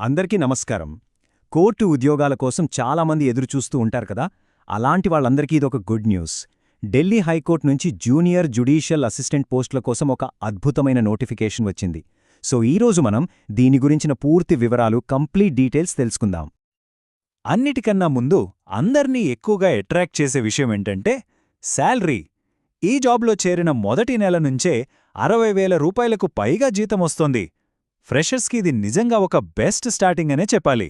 అందరికీ నమస్కారం. కోర్టు ఉద్యోగాల కోసం చాలామంది ఎదురుచూస్తూ ఉంటారు కదా? అలాంటి వాళ్ళందరికీ ఇదొక good news. Delhi high court నుంచి జూనియర్ జుడీషియల్ అసిస్టెంట్ పోస్టుల కోసం ఒక అద్భుతమైన నోటిఫికేషన్ వచ్చింది. సో ఈరోజు మనం దీని గురించిన పూర్తి వివరాలు కంప్లీట్ డీటెయిల్స్ తెలుసుకుందాం. అన్నిటికన్నా ముందు అందర్నీ ఎక్కువగా అట్రాక్ట్ చేసే విషయం ఏంటంటే శాలరీ. ఈ జాబ్లో చేరిన మొదటి నెల నుంచే అరవై వేల రూపాయలకు పైగా జీతం వస్తోంది. ఫ్రెషర్స్కి ఇది నిజంగా ఒక బెస్ట్ స్టార్టింగ్ అనే చెప్పాలి.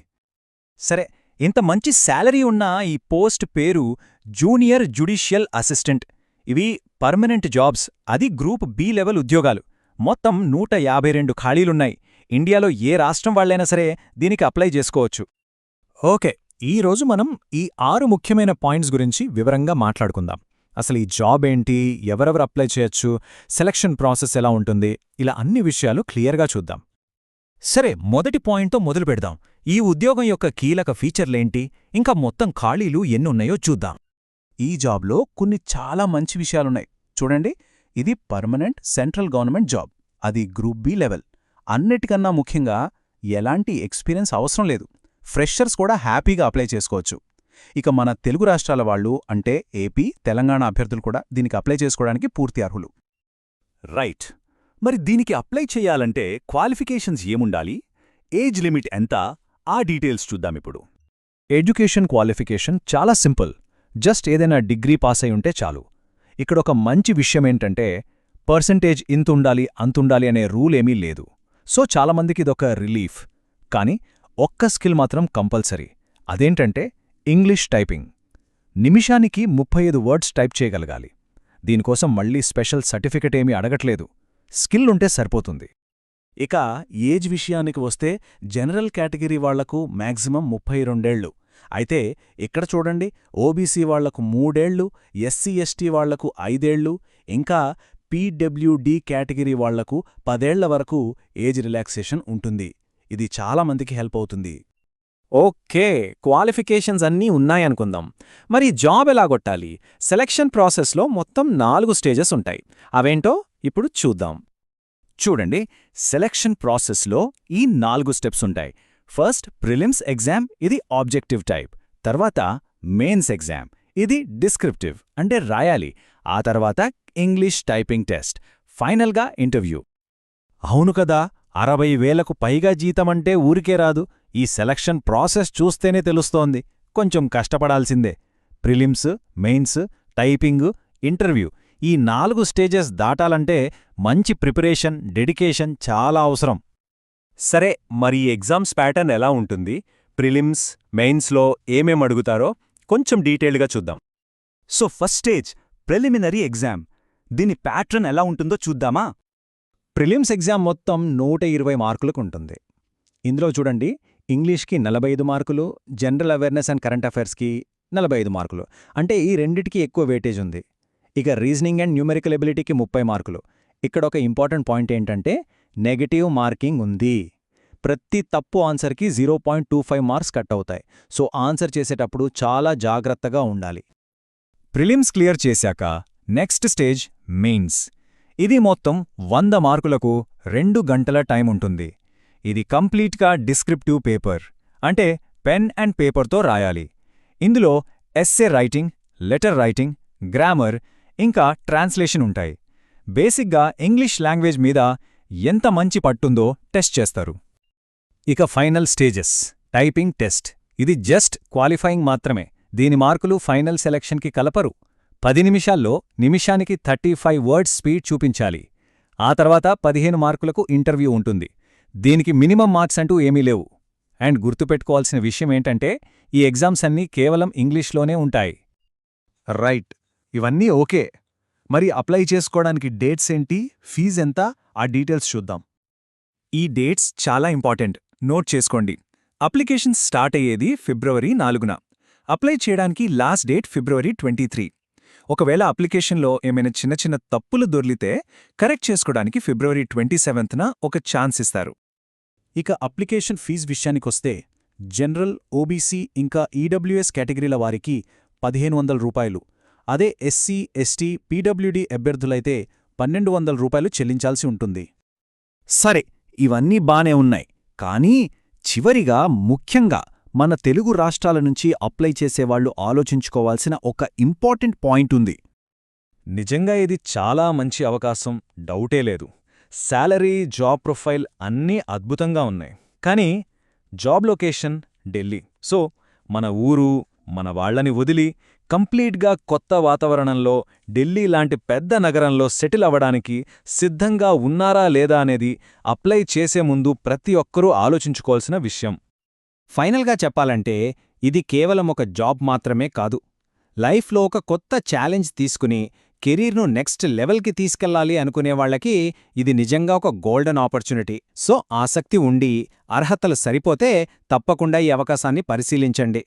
సరే ఇంత మంచి శాలరీ ఉన్న ఈ పోస్ట్ పేరు జూనియర్ జుడిషియల్ అసిస్టెంట్. ఇవి పర్మనెంట్ జాబ్స్ అది గ్రూప్ బి లెవెల్ ఉద్యోగాలు. మొత్తం నూట యాభై రెండు ఖాళీలున్నాయి. ఇండియాలో ఏ రాష్ట్రం వాళ్ళైనా సరే దీనికి అప్లై చేసుకోవచ్చు. ఓకే ఈరోజు మనం ఈ ఆరు ముఖ్యమైన పాయింట్స్ గురించి వివరంగా మాట్లాడుకుందాం. అసలు ఈ జాబ్ ఏంటి ఎవరెవరు అప్లై చేయొచ్చు సెలక్షన్ ప్రాసెస్ ఎలా ఉంటుంది ఇలా అన్ని విషయాలు క్లియర్గా చూద్దాం. సరే మొదటి పాయింట్తో మొదలు పెడదాం. ఈ ఉద్యోగం యొక్క కీలక ఫీచర్లేంటి? ఇంకా మొత్తం ఖాళీలు ఎన్నున్నాయో చూద్దాం. ఈ జాబ్లో కొన్ని చాలా మంచి విషయాలున్నాయి. చూడండి ఇది పర్మనెంట్ సెంట్రల్ గవర్నమెంట్ జాబ్. అది గ్రూప్ బి లెవెల్. అన్నిటికన్నా ముఖ్యంగా ఎలాంటి ఎక్స్పీరియన్స్ అవసరం లేదు. ఫ్రెషర్స్ కూడా హ్యాపీగా అప్లై చేసుకోవచ్చు. ఇక మన తెలుగు రాష్ట్రాల వాళ్ళు అంటే ఏపీ తెలంగాణ అభ్యర్థులు కూడా దీనికి అప్లై చేసుకోవడానికి పూర్తి అర్హులు. రైట్. మరి దీనికి అప్లై చేయాలంటే క్వాలిఫికేషన్స్ ఏముండాలి? ఏజ్ లిమిట్ ఎంత? ఆ డీటెయిల్స్ చూద్దామిప్పుడు ఎడ్యుకేషన్ క్వాలిఫికేషన్ చాలా సింపుల్. జస్ట్ ఏదైనా డిగ్రీ పాస్ అయి ఉంటే చాలు. ఇక్కడ ఒక మంచి విషయమేంటంటే పర్సంటేజ్ ఇంతుండాలి అంతుండాలి అనే రూల్ ఏమీ లేదు. సో చాలామందికి ఇదొక రిలీఫ్. కానీ ఒక్క స్కిల్ మాత్రం కంపల్సరీ. అదేంటంటే ఇంగ్లీష్ టైపింగ్. నిమిషానికి ముప్పై ఐదు వర్డ్స్ టైప్ చేయగలగాలి. దీనికోసం మళ్ళీ స్పెషల్ సర్టిఫికెట్ ఏమీ అడగట్లేదు. స్కిల్ ఉంటే సరిపోతుంది. ఇక ఏజ్ విషయానికి వస్తే జనరల్ కేటగిరీ వాళ్ళకు మ్యాక్సిమం ముప్పై రెండేళ్ళు అయితే ఇక్కడ చూడండి ఓబీసీ వాళ్ళకు మూడేళ్ళు ఎస్సీ ఎస్టీ వాళ్ళకు ఐదేళ్ళు ఇంకా పీడబ్ల్యూడీ కేటగిరీ వాళ్ళకు పదేళ్ళ వరకు ఏజ్ రిలాక్సేషన్ ఉంటుంది. ఇది చాలా మందికి హెల్ప్ అవుతుంది. ఓకే క్వాలిఫికేషన్స్ అన్నీ ఉన్నాయనుకుందాం మరి జాబ్ ఎలా కొట్టాలి? సెలక్షన్ ప్రాసెస్లో మొత్తం నాలుగు స్టేజెస్ ఉంటాయి. అవేంటో? ఇప్పుడు చూద్దాం. చూడండి సెలక్షన్ ప్రాసెస్లో ఈ నాలుగు స్టెప్స్ ఉంటాయి. ఫస్ట్ ప్రిలిమ్స్ ఎగ్జామ్ ఇది ఆబ్జెక్టివ్ టైప్ తర్వాత మెయిన్స్ ఎగ్జామ్ ఇది డిస్క్రిప్టివ్ అంటే రాయాలి. ఆ తర్వాత ఇంగ్లీష్ టైపింగ్ టెస్ట్ ఫైనల్గా ఇంటర్వ్యూ అవును కదా అరవై వేలకు పైగా జీతమంటే ఊరికే రాదు. ఈ సెలక్షన్ ప్రాసెస్ చూస్తేనే తెలుస్తోంది. కొంచెం కష్టపడాల్సిందే. ప్రిలిమ్స్ మెయిన్స్ టైపింగ్ ఇంటర్వ్యూ ఈ నాలుగు స్టేజెస్ దాటాలంటే మంచి ప్రిపరేషన్ డెడికేషన్ చాలా అవసరం. సరే మరి ఎగ్జామ్స్ ప్యాటర్న్ ఎలా ఉంటుంది? ప్రిలిమ్స్ మెయిన్స్లో ఏమేం అడుగుతారో కొంచెం డీటెయిల్గా చూద్దాం. So first stage preliminary exam. దీని ప్యాటర్న్ ఎలా ఉంటుందో చూద్దామా? ప్రిలిమ్స్ ఎగ్జామ్ మొత్తం నూట ఇరవై మార్కులకు ఉంటుంది. ఇందులో చూడండి ఇంగ్లీష్కి నలభై ఐదు మార్కులు జనరల్ అవేర్నెస్ అండ్ కరెంట్ అఫైర్స్కి నలభై ఐదు మార్కులు. అంటే ఈ రెండిటికి ఎక్కువ వెయిటేజ్ ఉంది. ఇక రీజనింగ్ అండ్ న్యూమెరికల్ ఎబిలిటీకి ముప్పై మార్కులు. ఇక్కడ ఒక ఇంపార్టెంట్ పాయింట్ ఏంటంటే నెగటివ్ మార్కింగ్ ఉంది. ప్రతి తప్పు ఆన్సర్కి zero point two five marks cut అవుతాయి. సో ఆన్సర్ చేసేటప్పుడు చాలా జాగ్రత్తగా ఉండాలి. ప్రిలిమ్స్ క్లియర్ చేశాక నెక్స్ట్ స్టేజ్ మెయిన్స్ ఇది మొత్తం వంద మార్కులకు రెండు గంటల టైం ఉంటుంది. ఇది కంప్లీట్గా డిస్క్రిప్టివ్ పేపర్ అంటే పెన్ అండ్ పేపర్తో రాయాలి. ఇందులో essay writing letter writing grammar ఇంకా ట్రాన్స్లేషన్ ఉంటాయి. బేసిక్గా ఇంగ్లీష్ లాంగ్వేజ్ మీద ఎంత మంచి పట్టుందో టెస్ట్ చేస్తారు. ఇక ఫైనల్ స్టేజెస్. Typing test. ఇది జస్ట్ క్వాలిఫైయింగ్ మాత్రమే. దీని మార్కులు ఫైనల్ సెలక్షన్కి కలపరు. పది నిమిషాల్లో నిమిషానికి థర్టీ ఫైవ్ వర్డ్స్ స్పీడ్ చూపించాలి. ఆ తర్వాత పదిహేను మార్కులకు ఇంటర్వ్యూ ఉంటుంది. దీనికి మినిమం మార్క్స్ అంటూ ఏమీ లేవు. అండ్ గుర్తుపెట్టుకోవాల్సిన విషయం ఏంటంటే ఈ ఎగ్జామ్స్ అన్నీ కేవలం ఇంగ్లీష్లోనే ఉంటాయి. రైట్. ఇవన్నీ ఓకే. మరి అప్లై చేసుకోవడానికి డేట్స్ ఏంటి? ఫీజ్ ఎంత? ఆ డీటెయిల్స్ చూద్దాం. ఈ డేట్స్ చాలా ఇంపార్టెంట్. నోట్ చేసుకోండి. అప్లికేషన్ స్టార్ట్ అయ్యేది ఫిబ్రవరి నాలుగున. అప్లై చేయడానికి లాస్ట్ డేట్ ఫిబ్రవరి ట్వంటీ త్రీ ఒకవేళ అప్లికేషన్లో ఏమైనా చిన్న చిన్న తప్పులు దొర్లితే కరెక్ట్ చేసుకోవడానికి ఫిబ్రవరి ట్వంటీ సెవెంత్న ఒక ఛాన్స్ ఇస్తారు. ఇక అప్లికేషన్ ఫీజ్ విషయానికొస్తే జనరల్ ఓబీసీ ఇంకా ఈడబ్ల్యూఎస్ కేటగిరీల వారికి పదిహేను వందల రూపాయలు. అదే ఎస్సీ ఎస్టీ పీడబ్ల్యూడీ అభ్యర్థులైతే పన్నెండు వందల రూపాయలు చెల్లించాల్సి ఉంటుంది. సరే ఇవన్నీ బానే ఉన్నాయి. కానీ చివరిగా ముఖ్యంగా మన తెలుగు రాష్ట్రాల నుంచి అప్లై చేసేవాళ్ళు ఆలోచించుకోవాల్సిన ఒక ఇంపార్టెంట్ పాయింట్ ఉంది. నిజంగా ఇది చాలా మంచి అవకాశం డౌటే లేదు. శాలరీ జాబ్ ప్రొఫైల్ అన్నీ అద్భుతంగా ఉన్నాయి. కానీ జాబ్ లొకేషన్ ఢిల్లీ. సో మన ఊరు మన వాళ్ళని వదిలి కంప్లీట్గా కొత్త వాతావరణంలో ఢిల్లీ లాంటి పెద్ద నగరంలో సెటిల్ అవ్వడానికి సిద్ధంగా ఉన్నారా లేదా అనేది అప్లై చేసే ముందు ప్రతి ఒక్కరూ ఆలోచించుకోవాల్సిన విషయం. ఫైనల్గా చెప్పాలంటే ఇది కేవలం ఒక జాబ్ మాత్రమే కాదు. లైఫ్లో ఒక కొత్త ఛాలెంజ్ తీసుకుని కెరీర్ను నెక్స్ట్ లెవెల్కి తీసుకెళ్ళాలి అనుకునేవాళ్ళకి ఇది నిజంగా ఒక గోల్డెన్ ఆపర్చునిటీ. సో ఆసక్తి ఉండి అర్హతలు సరిపోతే తప్పకుండా ఈ అవకాశాన్ని పరిశీలించండి.